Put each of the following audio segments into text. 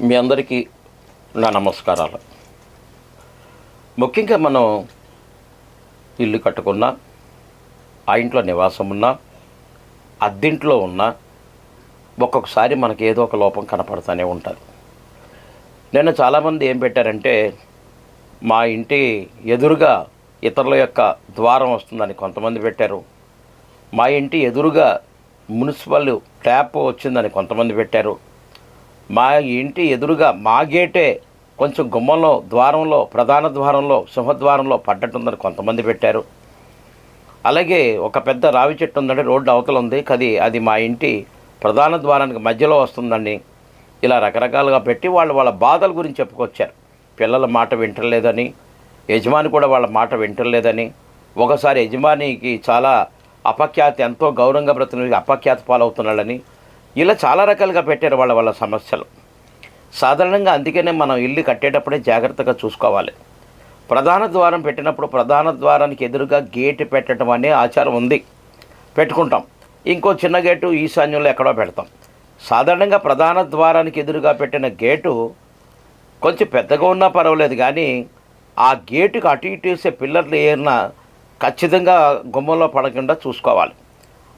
మీ అందరికీ నా నమస్కారాలు. ముఖ్యంగా మనం ఇల్లు కట్టుకున్నా ఆ ఇంట్లో నివాసం ఉన్నా అద్దెంట్లో ఉన్నా ఒక్కొక్కసారి మనకి ఏదో ఒక లోపం కనపడుతూనే ఉంటుంది. నేను చాలామంది ఏం పెట్టారంటే మా ఇంటి ఎదురుగా ఇతరుల యొక్క ద్వారం వస్తుందని కొంతమంది పెట్టారు. మా ఇంటి ఎదురుగా మున్సిపల్ ట్యాప్ వచ్చిందని కొంతమంది పెట్టారు. మా ఇంటి ఎదురుగా మా గేటే కొంచెం గుమ్మంలో ద్వారంలో ప్రధాన ద్వారంలో సింహద్వారంలో పడ్డట్టుందని కొంతమంది పెట్టారు. అలాగే ఒక పెద్ద రావి చెట్టు ఉందండి రోడ్డు అవతల ఉంది. కది అది మా ఇంటి ప్రధాన ద్వారానికి మధ్యలో వస్తుందండి. ఇలా రకరకాలుగా పెట్టి వాళ్ళు వాళ్ళ బాధల గురించి చెప్పుకొచ్చారు. పిల్లల మాట వింటలేదని యజమాని కూడా వాళ్ళ మాట వింటలేదని. ఒకసారి యజమానికి చాలా అపఖ్యాతి ఎంతో గౌరవంగా బ్రతుకుని అపఖ్యాతి పాలవుతున్నాడని ఇలా చాలా రకాలుగా పెట్టారు వాళ్ళ వాళ్ళ సమస్యలు. సాధారణంగా అందుకనే మనం ఇల్లు కట్టేటప్పుడే జాగ్రత్తగా చూసుకోవాలి. ప్రధాన ద్వారం పెట్టినప్పుడు ప్రధాన ద్వారానికి ఎదురుగా గేటు పెట్టడం అనే ఆచారం ఉంది. పెట్టుకుంటాం. ఇంకో చిన్న గేటు ఈశాన్యంలో ఎక్కడో పెడతాం. సాధారణంగా ప్రధాన ద్వారానికి ఎదురుగా పెట్టిన గేటు కొంచెం పెద్దగా ఉన్నా పర్వాలేదు కానీ ఆ గేటుకి అటు ఇటు వేసే పిల్లర్లు ఏరినా ఖచ్చితంగా గుమ్మంలో పడకుండా చూసుకోవాలి.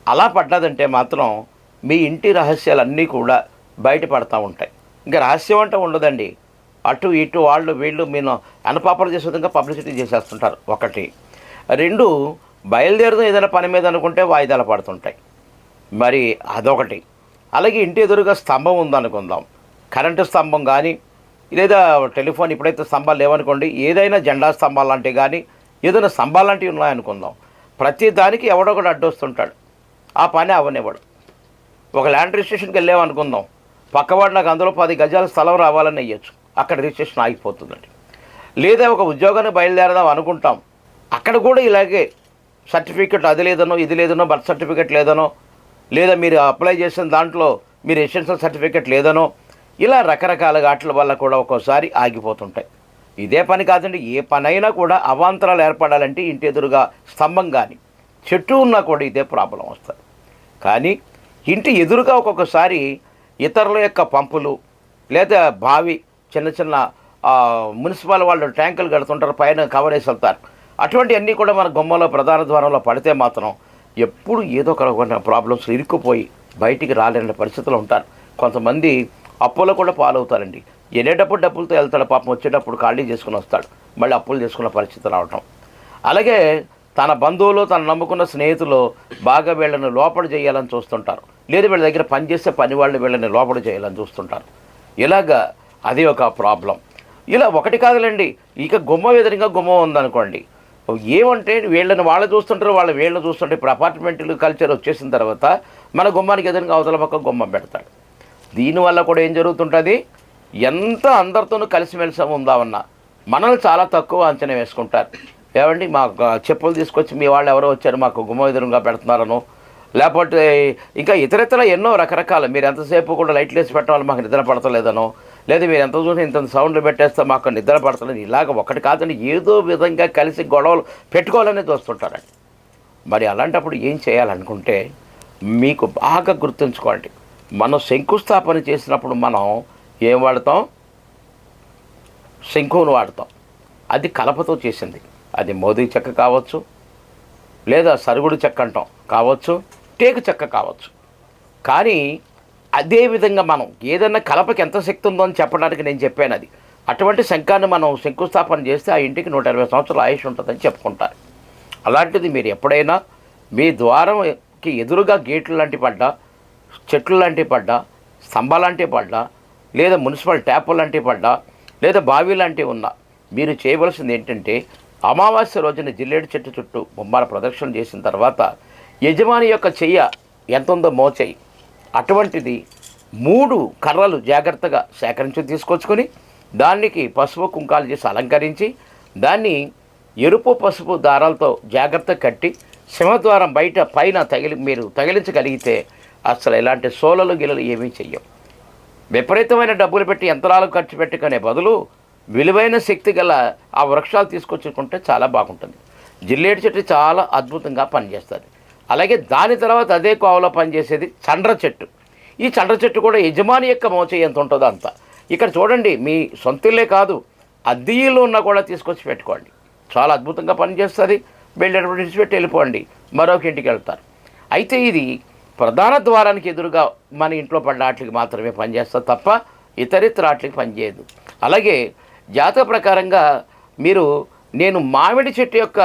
అలా పడ్డదంటే మాత్రం మీ ఇంటి రహస్యాలన్నీ కూడా బయటపడతా ఉంటాయి. ఇంకా రహస్యం అంటే ఉండదండి. అటు ఇటు వాళ్ళు వీళ్ళు మీరు అనపాపలు చేసే విధంగా పబ్లిసిటీ చేసేస్తుంటారు. ఒకటి. రెండు బయలుదేరడం ఏదైనా పని మీద అనుకుంటే వాయిదాలు పడుతుంటాయి. మరి అదొకటి. అలాగే ఇంటి ఎదురుగా స్తంభం ఉందనుకుందాం. కరెంటు స్తంభం కానీ లేదా టెలిఫోన్ ఇప్పుడైతే స్తంభాలు లేవనుకోండి ఏదైనా జెండా స్తంభాలు లాంటివి కానీ ఏదైనా స్తంభాలు లాంటివి ఉన్నాయనుకుందాం. ప్రతి దానికి ఎవడొకడు అడ్డొస్తుంటాడు. ఆ పని అవనివ్వడు. ఒక ల్యాండ్ రిజిస్ట్రేషన్కి వెళ్ళామనుకుందాం పక్కవాడు నాకు అందులో పది గజాల స్థలం రావాలని అయ్యొచ్చు. అక్కడ రిజిస్ట్రేషన్ ఆగిపోతుందండి. లేదా ఒక ఉద్యోగాన్ని బయలుదేరదాం అనుకుంటాం. అక్కడ కూడా ఇలాగే సర్టిఫికెట్ అది లేదనో ఇది లేదనో బర్త్ సర్టిఫికెట్ లేదనో లేదా మీరు అప్లై చేసిన దాంట్లో మీరు ఎసెన్షియల్ సర్టిఫికెట్ లేదనో ఇలా రకరకాల వాటి వల్ల కూడా ఒక్కోసారి ఆగిపోతుంటాయి. ఇదే పని కాదండి ఏ పనైనా కూడా అవాంతరాలు ఏర్పడాలంటే ఇంటి ఎదురుగా స్తంభం కానీ చెట్టు ఉన్నా కూడా ఇదే ప్రాబ్లం వస్తుంది. కానీ ఇంటి ఎదురుగా ఒక్కొక్కసారి ఇతరుల యొక్క పంపులు లేదా బావి చిన్న చిన్న మున్సిపల్ వాళ్ళు ట్యాంకులు కడుతుంటారు పైన కవర్ వేసి వెళ్తారు. అటువంటివన్నీ కూడా మన గుమ్మలో ప్రధాన ద్వారంలో పడితే మాత్రం ఎప్పుడు ఏదో ఒక ప్రాబ్లమ్స్ ఇరుక్కుపోయి బయటికి రాలేని పరిస్థితులు ఉంటారు. కొంతమంది అప్పులో కూడా పాలవుతారండి. వెళ్ళేటప్పుడు డబ్బులతో వెళ్తాడు పాపం వచ్చేటప్పుడు ఖాళీ చేసుకుని వస్తాడు. మళ్ళీ అప్పులు చేసుకున్న పరిస్థితి రావటం. అలాగే తన బంధువులు తను నమ్ముకున్న స్నేహితులు బాగా వీళ్ళని లోపల చేయాలని చూస్తుంటారు. లేదు వీళ్ళ దగ్గర పనిచేసే పని వాళ్ళు వీళ్ళని లోపల చేయాలని చూస్తుంటారు. ఇలాగా అది ఒక ప్రాబ్లం. ఇలా ఒకటి కాదులేండి ఇక గుమ్మం ఎదురుగా గుమ్మం ఉందనుకోండి. ఏమంటే వీళ్ళని వాళ్ళు చూస్తుంటారు వాళ్ళు వీళ్ళని చూస్తుంటే ఇప్పుడు అపార్ట్మెంట్లు కల్చర్ వచ్చేసిన తర్వాత మన గుమ్మానికి ఎదురుగా అవతల పక్క గుమ్మం పెడతాడు. దీనివల్ల కూడా ఏం జరుగుతుంటుంది? ఎంత అందరితోనూ కలిసిమెలిసి ఉందామన్నా. మనల్ని చాలా తక్కువ అంచనా వేసుకుంటారు. ఏమండి మా చెప్పులు తీసుకొచ్చి మీ వాళ్ళు ఎవరో వచ్చారు మాకు గుమ్మ ఎదురుగా పెడుతున్నారను. లేకపోతే ఇంకా ఇతరితర ఎన్నో రకరకాల మీరు ఎంతసేపు కూడా లైట్లు వేసి పెట్టడం వల్ల మాకు నిద్ర పడతలేదనో. లేదా మీరు ఎంత చూసి ఇంత సౌండ్లు పెట్టేస్తే మాకు నిద్ర పడతలేదు. ఇలాగ ఒకటి కాదని ఏదో విధంగా కలిసి గొడవలు పెట్టుకోవాలనేది చూస్తుంటారండి. మరి అలాంటప్పుడు ఏం చేయాలనుకుంటే మీకు బాగా గుర్తుంచుకోండి మనం శంకుస్థాపన చేసినప్పుడు మనం ఏం వాడతాం? శంకువును వాడతాం. అది కలపతో చేసింది. అది మోదీ చెక్క కావచ్చు లేదా సరుగుడు చెక్క అంటాం కావచ్చు టేకు చెక్క కావచ్చు. కానీ అదేవిధంగా మనం ఏదైనా కలపకి ఎంత శక్తి ఉందో అని చెప్పడానికి నేను చెప్పాను అది. అటువంటి శంఖాన్ని మనం శంకుస్థాపన చేస్తే ఆ ఇంటికి నూట ఇరవై సంవత్సరాల ఆయుష్ ఉంటుందని చెప్పుకుంటారు. అలాంటిది మీరు ఎప్పుడైనా మీ ద్వారంకి ఎదురుగా గేట్లు లాంటి పడ్డా చెట్లు లాంటి పడ్డా స్తంభాలాంటివి పడ్డా లేదా మున్సిపల్ ట్యాప్ లాంటివి పడ్డా లేదా బావి లాంటివి ఉన్నా మీరు చేయవలసింది ఏంటంటే అమావాస్య రోజున జిల్లేడు చెట్టు చుట్టూ బొమ్మల ప్రదక్షిణ చేసిన తర్వాత యజమాని యొక్క చెయ్య ఎంత ఉందో మోచేయి. అటువంటిది మూడు కర్రలు జాగ్రత్తగా సేకరించి తీసుకొచ్చుకొని దానికి పసుపు కుంకాలు చేసి అలంకరించి దాన్ని ఎరుపు పసుపు దారాలతో జాగ్రత్త కట్టి సింహద్వారం బయట పైన తగిలి మీరు తగిలించగలిగితే అసలు ఎలాంటి సోలలు గిలలు ఏమీ చెయ్యం విపరీతమైన డబ్బులు పెట్టి యంత్రాలు ఖర్చు పెట్టుకునే బదులు విలువైన శక్తి గల ఆ వృక్షాలు తీసుకొచ్చుకుంటే చాలా బాగుంటుంది. జిల్లేడు చెట్టు చాలా అద్భుతంగా పనిచేస్తుంది. అలాగే దాని తర్వాత అదే కోవలో పనిచేసేది చండ్ర చెట్టు. ఈ చండ్ర చెట్టు కూడా యజమాని యొక్క మోచ ఎంత ఉంటుందో అంత. ఇక్కడ చూడండి మీ సొంత ఇల్లే కాదు అద్దీలు ఉన్నా కూడా తీసుకొచ్చి పెట్టుకోండి. చాలా అద్భుతంగా పనిచేస్తుంది. వెళ్ళేటప్పుడు విడిచిపెట్టి వెళ్ళిపోండి. మరొక ఇంటికి వెళ్తారు. అయితే ఇది ప్రధాన ద్వారానికి ఎదురుగా మన ఇంట్లో పడ్డ ఆటలకి మాత్రమే పనిచేస్తుంది తప్ప ఇతరితర ఆటలకి పనిచేయదు. అలాగే జాతక ప్రకారంగా మీరు నేను మామిడి చెట్టు యొక్క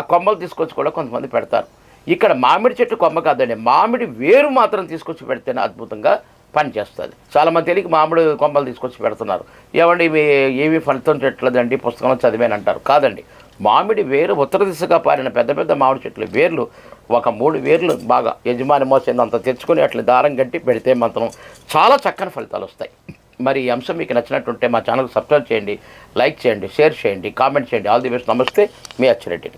ఆ కొమ్మలు తీసుకొచ్చి కూడా కొంతమంది పెడతారు. ఇక్కడ మామిడి చెట్టు కొమ్మ కాదండి మామిడి వేరు మాత్రం తీసుకొచ్చి పెడితేనే అద్భుతంగా పనిచేస్తుంది. చాలామంది తెలియక మామిడి కొమ్మలు తీసుకొచ్చి పెడుతున్నారు. ఏమండి ఇవి ఏమి ఫలితం చెట్లదండి పుస్తకంలో చదివాను అంటారు. కాదండి మామిడి వేరు ఉత్తర దిశగా పారిన పెద్ద పెద్ద మామిడి చెట్లు వేర్లు ఒక మూడు వేర్లు బాగా యజమాని మోసేంత తెచ్చుకొని అట్లా దారం కట్టి పెడితే మాత్రం చాలా చక్కని ఫలితాలు వస్తాయి. మరి ఈ అంశం మీకు నచ్చినట్టుంటే మా ఛానల్ సబ్స్క్రైబ్ చేయండి లైక్ చేయండి షేర్ చేయండి కామెంట్ చేయండి. All the best. నమస్తే. మీ అచ్చిరెడ్డి